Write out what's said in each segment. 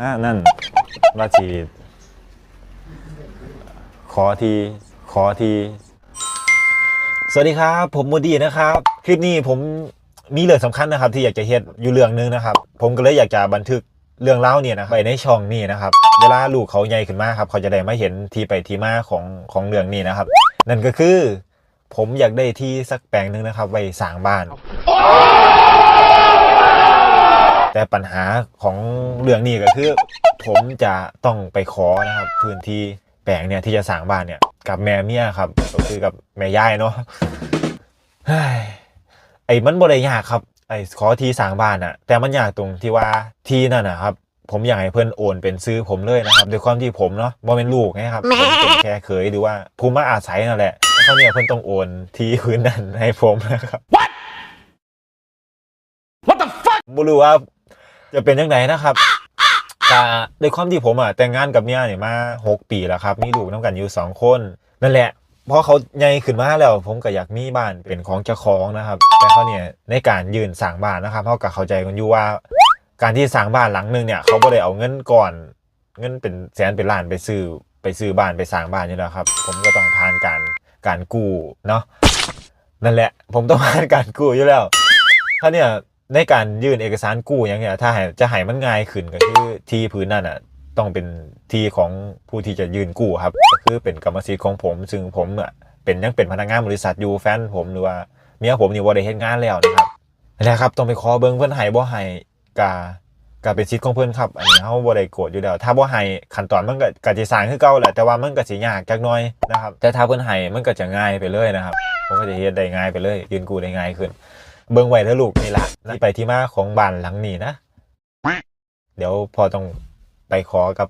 อ่านั่นว่าจีขอที ขอที สวัสดีครับ ผมโมดีนะครับ คลิปนี้ผมมีเรื่องสำคัญนะครับ ที่อยากจะเฮ็ดอยู่เรื่องหนึงนะครับ ผมก็เลยอยากจะบันทึกเรื่องเล่าเนี่ยนะไว้ในช่องนี้นะครับ เวลาลูกเขาใหญ่ขึ้นมาครับ เขาจะได้มาเห็นที่ไปที่มาของของเรื่องนี้นะครับ นั่นก็คือ ผมอยากได้ที่สักแปลงหนึ่งนะครับ ไว้สร้างบ้าน แต่ปัญหาของเรื่องนี้ก็คือ ผมจะต้องไปขอนะครับพื้นที่แปลงเนี่ยที่จะสร้างบ้านเนี่ย กับแม่เมียครับก็คือกับแม่ย่ายเนาะเฮ้ยไอ้มันบ่ได้ยากครับไอ้ขอที่สร้างบ้านอะแต่มันยากตรงที่ว่าที่นั่นนะครับผมอยากให้เพื่อนโอนเป็นซื้อผมเลยนะครับด้วยความที่ผมเนาะบ่เป็นลูกนะครับผมเป็นแค่เคยหรือว่าภูมิมาอาศัยนั่นแหละเขาเนี่ยเพื่อนต้องโอนที่พื้นนั้นให้ผมนะครับ What What the fuck บ่รู้ว่า จะเป็นยังไงนะครับแต่ด้วยความที่ผมอะแต่งงานกับเมียเนี่ยมาหกปีแล้วครับ มีลูกน้ำกันอยู่สองคนนั่นแหละพอเขาใหญ่ขึ้นมาแล้วผมก็อยากมีบ้านเป็นของเจ้าของนะครับ แต่เขาเนี่ยในการยืนสั่งบ้านนะครับเขากับเข้าใจกันอยู่ว่า การที่สร้างบ้านหลังหนึงเนี่ยเขาบ่ได้เอาเงินก่อน เงินเป็นแสนเป็นล้านไปซื้อไปซื้อบ้านไปสร้างบ้านนี่แหละครับ ผมก็ต้องผ่านการการกู้เนาะนั่นแหละ ผมต้องผ่านการกู้อยู่แล้วถ้าเนี่ย ในการยื่นเอกสารกู้อย่างเงี้ยถ้าให้จะให้มันง่ายขึ้นก็คือที่พื้นนั่นอะต้องเป็นที่ของผู้ที่จะยื่นกู้ครับก็คือเป็นกรรมสิทธิ์ของผม ซึ่งผมอะเป็นยังเป็นพนักงานบริษัทอยู่แฟนผมหรือว่าเมียผมนี่บ่ได้เฮ็ดงานแล้วนะครับนั่นแหละครับต้องไปขอเบิ่งเพิ่อนให้บ่ให้กาก็เป็นสิทธิ์ของเพิ่อนครับ อันนี้เฮาบ่ได้โกรธอยู่แล้วถ้าบ่ให้ขั้นตอนมันก็ก็สิสางคือเก่าแหละแต่ว่ามันก็สิยากจักหน่อยนะครับแต่ถ้าเพิ่อนให้มันก็จะง่ายไปเลยนะครับผมก็จะเฮ็ดได้ง่ายไปเลย ยืนกูได้ง่ายขึ้น เบิ่งไว้เด้อลูกนี่ล่ะที่ไปที่มาของบ้านหลังนี้นะ เดี๋ยวพอต้องไปขอกับ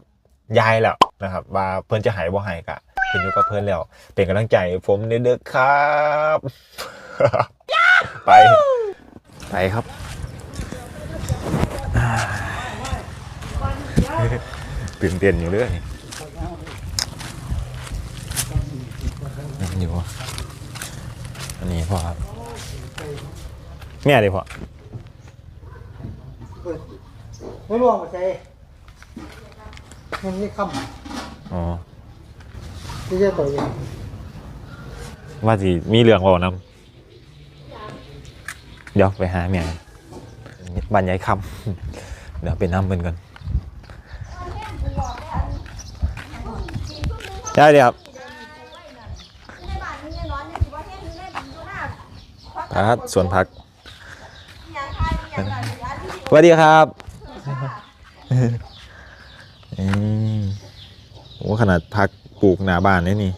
ยายแล้วนะครับ ว่าเพิ่นจะให้บ่ให้ก็ขึ้นอยู่กับเพิ่นแล้ว เป็นกำลังใจให้ผมเด้อๆครับ ไปไปครับตื่นเต้นอยู่เรื่อยนั่นอยู่วะอันนี้พ่อครับ แม่ดิพ่อไม่รู้ว่าใจมันนี่คอ๋อำที่จะต่อยอย่างว่าสิมีเรื่องบอกนำเดี๋ยวไปหาแม่บ้านยายคำ เดี๋ยวไปน้ำเพิ่นกันใช่เดี๋ยวครับพักสวนพัก สวัสดีครับอืมโอ้ขนาดพักปลูกหน้าบ้านนี่นี่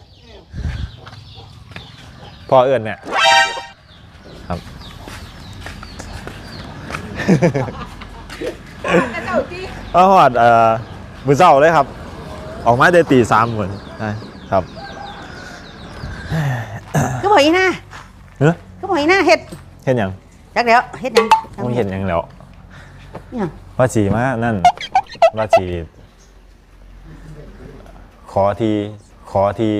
พ่อเอื้อนเนี่ยครับเอาหอดเอ่อมือเศร้าเลยครับ ออกมาได้ตีสามเหมือนใช่ครับ ก็บอกอีน่าเฮ้ยก็บอกอีน่าเฮ็ดเห็นยังจักเดี๋ยวเฮ็ดหยังไม่เห็นยังแล้ว หยังว่าจีมานั่นว่าจีขอที ขอที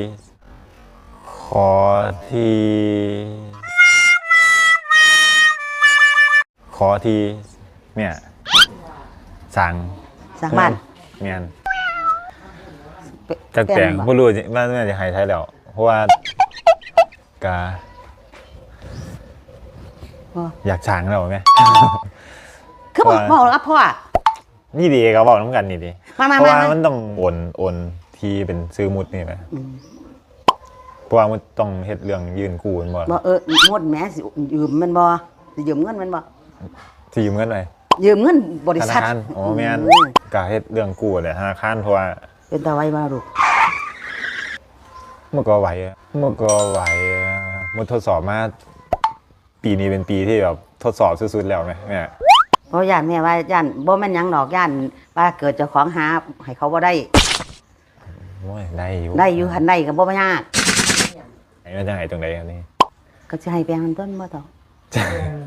ขอที ขอที เนี่ยสั่งสร้างบ้านเมียนเปจักแปลงบ่ไม่รู้ว่าน่าจะหายไทยแล้ว เพราะว่ากาบ่อยากสั่งแล้วไหม คือบอกว่าบอกรับพ่อนี่ดีก็บอกน้ำกันนี่ดีมามาเพราะว่ามามันต้องโอนโอนที่เป็นซื้อมุดนี่ไหมอืมเพราะว่ามันต้องเฮ็ดเรื่องยื่นกู้แม่นบ่บ่เออหมดแหม่สิยืมมันบ่สิยืมเงินมันบ่ที่ยืมเงินไปยืมเงินบริธษันาทคารอ๋อแม่นอืมก็เฮ็ดเรื่องกู้แหละธนาคารเพราะว่าเป็นตาไว้มาลูกเมื่อก็ไหวอะเมื่อก็ไหวอะมันทดสอบมาปีนี้เป็นปีที่แบบทดสอบสุดๆแล้วไหมแม่ เพราะย่านแม่ว่าย่านบ่แม่นหยังดอกย่านว่าเกิดเจ้าของหาให้เขาบ่ได้ โอ้ยได้อยู่ได้อยู่หันได้ก็บ่ยากไหนมันจะหายตรงไหนครับนี่ก็สิให้แปลงกันต้นบ่ต่อ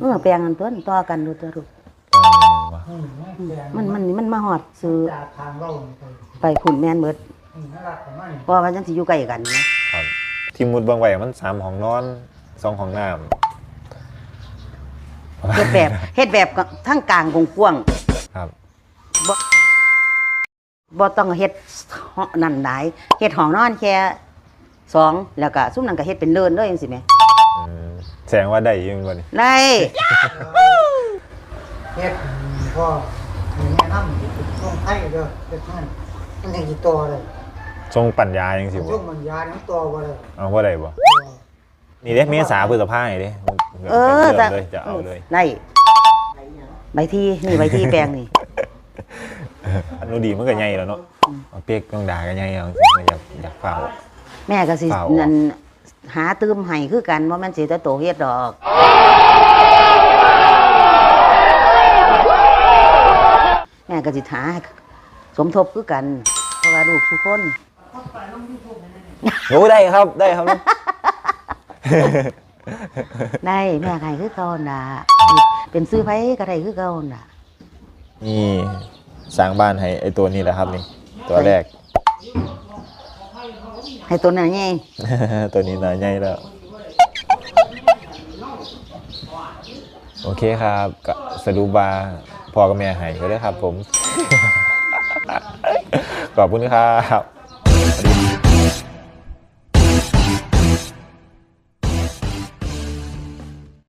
เออแปลงกันต้นต่อกันดูตัวลูกอืมว่ะมันมันมันมาฮอดซื้อจากทางเราไปไปขุนแม่นเบิดอืมน่ารักประมาณนี้เพราะว่าจังสิอยู่ใกล้กันนะครับที่มุดเบางไว้มันสามห้องนอนสองห้องน้ เฮ็ดแบบเฮ็ดแบบทั้งกลางกว้างำครับๆบ่บ่ต้องเฮ็ดห้องนั่นหลายเฮ็ดห้องนอนแค่สองแล้วก็ซุมนั้นก็เฮ็ดเป็นเดินเลยจังซี่แหมอืมแสดงว่าได้อยังบ่นี่ได้เฮ็ดพ่อมีแนะนำต้องให้เด้อเฮ็ดนั่นมันยังสิต่อเลยทรงปัญญาจังซี่บ่ช่วงมันยานี่ต่อบ่ได้เอาบ่ได้บ่ นี่เด้เมษาพฤษภานี่เด้ผมเออจะ จะเลยจะเอาเลยได้ใบที่นี่ใบที่แปลงนี่ อันนู้นดีมันก็ใหญ่แล้วเนาะเอาเปียกต้องด่ากันใหญ่เอาจริงๆอยากอยากเฝ้า แม่ก็สิเปล่าออกนั่นหาตื้มให้คือกันว่ามันสิแต่โตเฮ็ดดอก แม่ก็สิหาสมทบคือกัน เพราะว่าลูกทุกคน โอ้ได้ครับได้ครับ ได้แม่ใครคือเก่าน่ะเป็นซื้อไผก็ได้คือเก่าน่ะ นี่สร้างบ้านให้ไอตัวนี้แหละครับนี่ ตัวแรก ให้ตัวนั้นไง ตัวนี้น่าใหญ่แล้ว โอเคครับก็สรุปว่าพ่อกับแม่ให้ก็ได้ครับผม ขอบคุณครับ